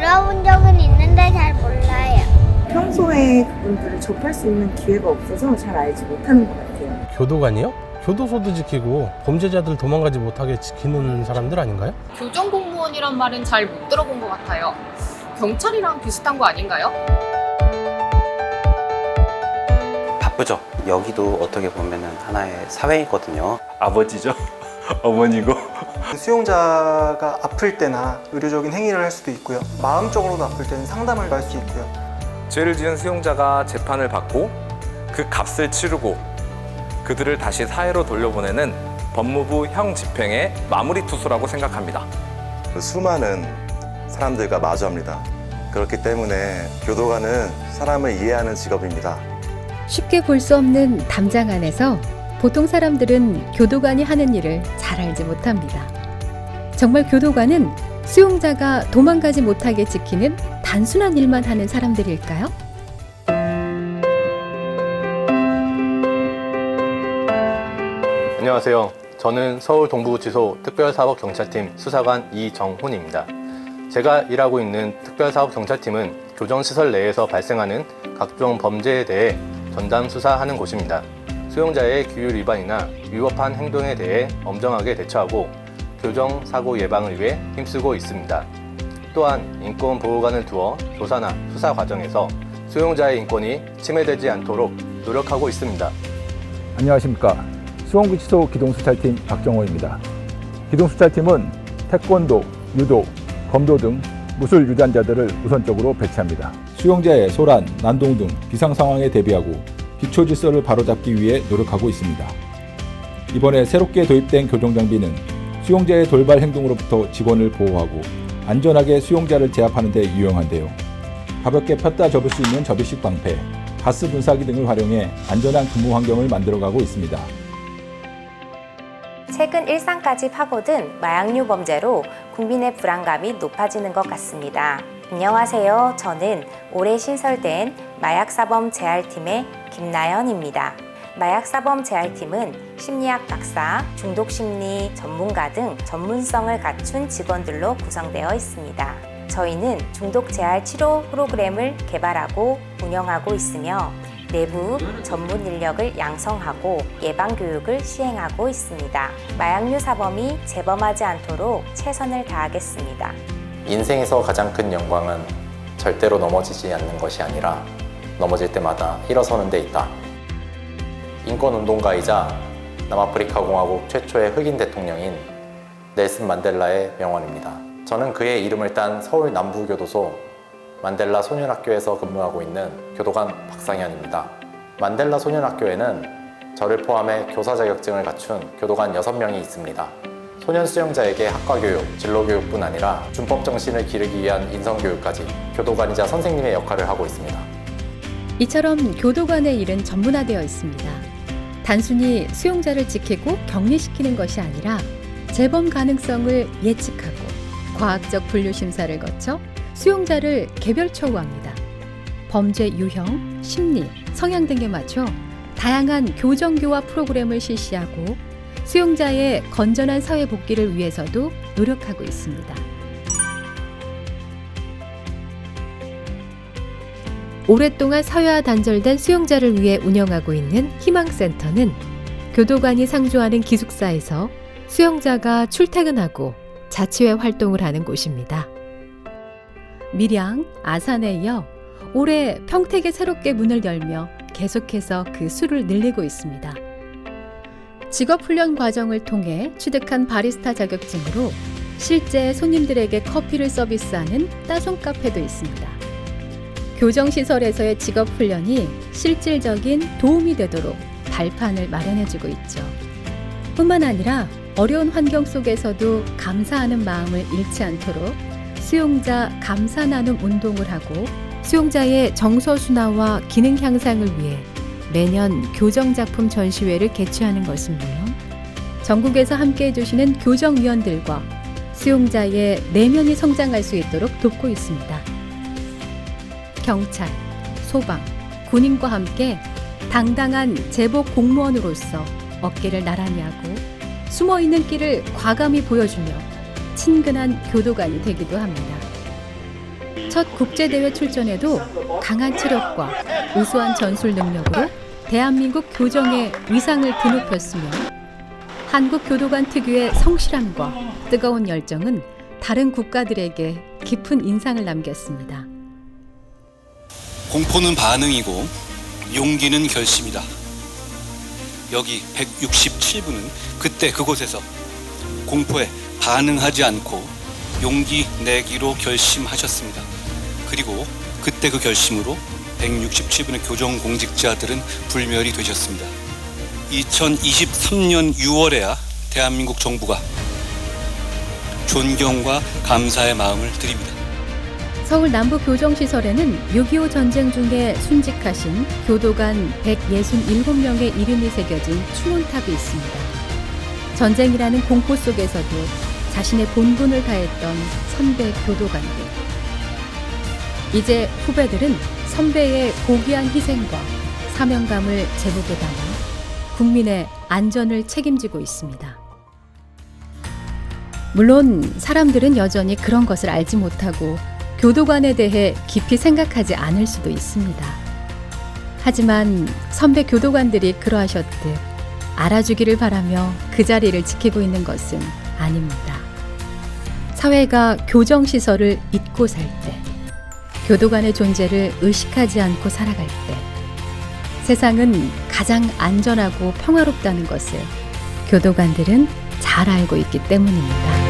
들어본 적은 있는데 잘 몰라요. 평소에 그분들을 접할 수 있는 기회가 없어서 잘 알지 못하는 것 같아요. 교도관이요? 교도소도 지키고 범죄자들 도망가지 못하게 지키는 사람들 아닌가요? 교정 공무원이란 말은 잘 못 들어본 것 같아요. 경찰이랑 비슷한 거 아닌가요? 바쁘죠. 여기도 어떻게 보면은 하나의 사회이거든요. 아버지죠. 어머니고. 수용자가 아플 때나 의료적인 행위를 할 수도 있고요. 마음적으로도 아플 때는 상담을 할 수 있고요. 죄를 지은 수용자가 재판을 받고 그 값을 치르고 그들을 다시 사회로 돌려보내는 법무부 형 집행의 마무리 투수라고 생각합니다. 수많은 사람들과 마주합니다. 그렇기 때문에 교도관은 사람을 이해하는 직업입니다. 쉽게 볼 수 없는 담장 안에서 보통 사람들은 교도관이 하는 일을 잘 알지 못합니다. 정말 교도관은 수용자가 도망가지 못하게 지키는 단순한 일만 하는 사람들일까요? 안녕하세요. 저는 서울 동부구치소 특별사법경찰팀 수사관 이정훈입니다. 제가 일하고 있는 특별사법경찰팀은 교정시설 내에서 발생하는 각종 범죄에 대해 전담 수사하는 곳입니다. 수용자의 규율 위반이나 위법한 행동에 대해 엄정하게 대처하고 교정 사고 예방을 위해 힘쓰고 있습니다. 또한 인권 보호관을 두어 조사나 수사 과정에서 수용자의 인권이 침해되지 않도록 노력하고 있습니다. 안녕하십니까. 수원구치소 기동수찰팀 박정호입니다. 기동수찰팀은 태권도, 유도, 검도 등 무술 유단자들을 우선적으로 배치합니다. 수용자의 소란, 난동 등 비상 상황에 대비하고 기초 질서를 바로잡기 위해 노력하고 있습니다. 이번에 새롭게 도입된 교정 장비는 수용자의 돌발 행동으로부터 직원을 보호하고 안전하게 수용자를 제압하는 데 유용한데요. 가볍게 폈다 접을 수 있는 접이식 방패, 가스 분사기 등을 활용해 안전한 근무 환경을 만들어가고 있습니다. 최근 일상까지 파고든 마약류 범죄로 국민의 불안감이 높아지는 것 같습니다. 안녕하세요. 저는 올해 신설된 마약사범 재활팀의 김나연입니다. 마약사범 재활팀은 심리학 박사, 중독심리 전문가 등 전문성을 갖춘 직원들로 구성되어 있습니다. 저희는 중독 재활 치료 프로그램을 개발하고 운영하고 있으며 내부 전문 인력을 양성하고 예방 교육을 시행하고 있습니다. 마약류 사범이 재범하지 않도록 최선을 다하겠습니다. 인생에서 가장 큰 영광은 절대로 넘어지지 않는 것이 아니라 넘어질 때마다 일어서는 데 있다. 인권운동가이자 남아프리카 공화국 최초의 흑인 대통령인 넬슨 만델라의 명언입니다. 저는 그의 이름을 딴 서울 남부교도소 만델라 소년학교에서 근무하고 있는 교도관 박상현입니다. 만델라 소년학교에는 저를 포함해 교사 자격증을 갖춘 교도관 6명이 있습니다. 소년 수용자에게 학과 교육, 진로 교육뿐 아니라 준법 정신을 기르기 위한 인성 교육까지 교도관이자 선생님의 역할을 하고 있습니다. 이처럼 교도관의 일은 전문화되어 있습니다. 단순히 수용자를 지키고 격리시키는 것이 아니라 재범 가능성을 예측하고 과학적 분류 심사를 거쳐 수용자를 개별 처우합니다. 범죄 유형, 심리, 성향 등에 맞춰 다양한 교정교화 프로그램을 실시하고 수용자의 건전한 사회 복귀를 위해서도 노력하고 있습니다. 오랫동안 사회와 단절된 수용자를 위해 운영하고 있는 희망센터는 교도관이 상주하는 기숙사에서 수용자가 출퇴근하고 자치회 활동을 하는 곳입니다. 밀양, 아산에 이어 올해 평택에 새롭게 문을 열며 계속해서 그 수를 늘리고 있습니다. 직업훈련 과정을 통해 취득한 바리스타 자격증으로 실제 손님들에게 커피를 서비스하는 따숩 카페도 있습니다. 교정시설에서의 직업훈련이 실질적인 도움이 되도록 발판을 마련해주고 있죠. 뿐만 아니라 어려운 환경 속에서도 감사하는 마음을 잃지 않도록 수용자 감사 나눔 운동을 하고 수용자의 정서 순화와 기능 향상을 위해 매년 교정 작품 전시회를 개최하는 것은 물론 전국에서 함께 해주시는 교정위원들과 수용자의 내면이 성장할 수 있도록 돕고 있습니다. 경찰, 소방, 군인과 함께 당당한 제복 공무원으로서 어깨를 나란히 하고 숨어 있는 길을 과감히 보여주며 친근한 교도관이 되기도 합니다. 첫 국제대회 출전에도 강한 체력과 우수한 전술 능력으로 대한민국 교정의 위상을 드높였으며 한국 교도관 특유의 성실함과 뜨거운 열정은 다른 국가들에게 깊은 인상을 남겼습니다. 공포는 반응이고 용기는 결심이다. 여기 167분은 그때 그곳에서 공포에 반응하지 않고 용기 내기로 결심하셨습니다. 그리고 그때 그 결심으로 167분의 교정 공직자들은 불멸이 되셨습니다. 2023년 6월에야 대한민국 정부가 존경과 감사의 마음을 드립니다. 서울 남부 교정시설에는 6.25 전쟁 중에 순직하신 교도관 167명의 이름이 새겨진 추모탑이 있습니다. 전쟁이라는 공포 속에서도 자신의 본분을 다했던 선배 교도관들. 이제 후배들은 선배의 고귀한 희생과 사명감을 제복에 담아 국민의 안전을 책임지고 있습니다. 물론 사람들은 여전히 그런 것을 알지 못하고 교도관에 대해 깊이 생각하지 않을 수도 있습니다. 하지만 선배 교도관들이 그러하셨듯 알아주기를 바라며 그 자리를 지키고 있는 것은 아닙니다. 사회가 교정시설을 잊고 살 때, 교도관의 존재를 의식하지 않고 살아갈 때, 세상은 가장 안전하고 평화롭다는 것을 교도관들은 잘 알고 있기 때문입니다.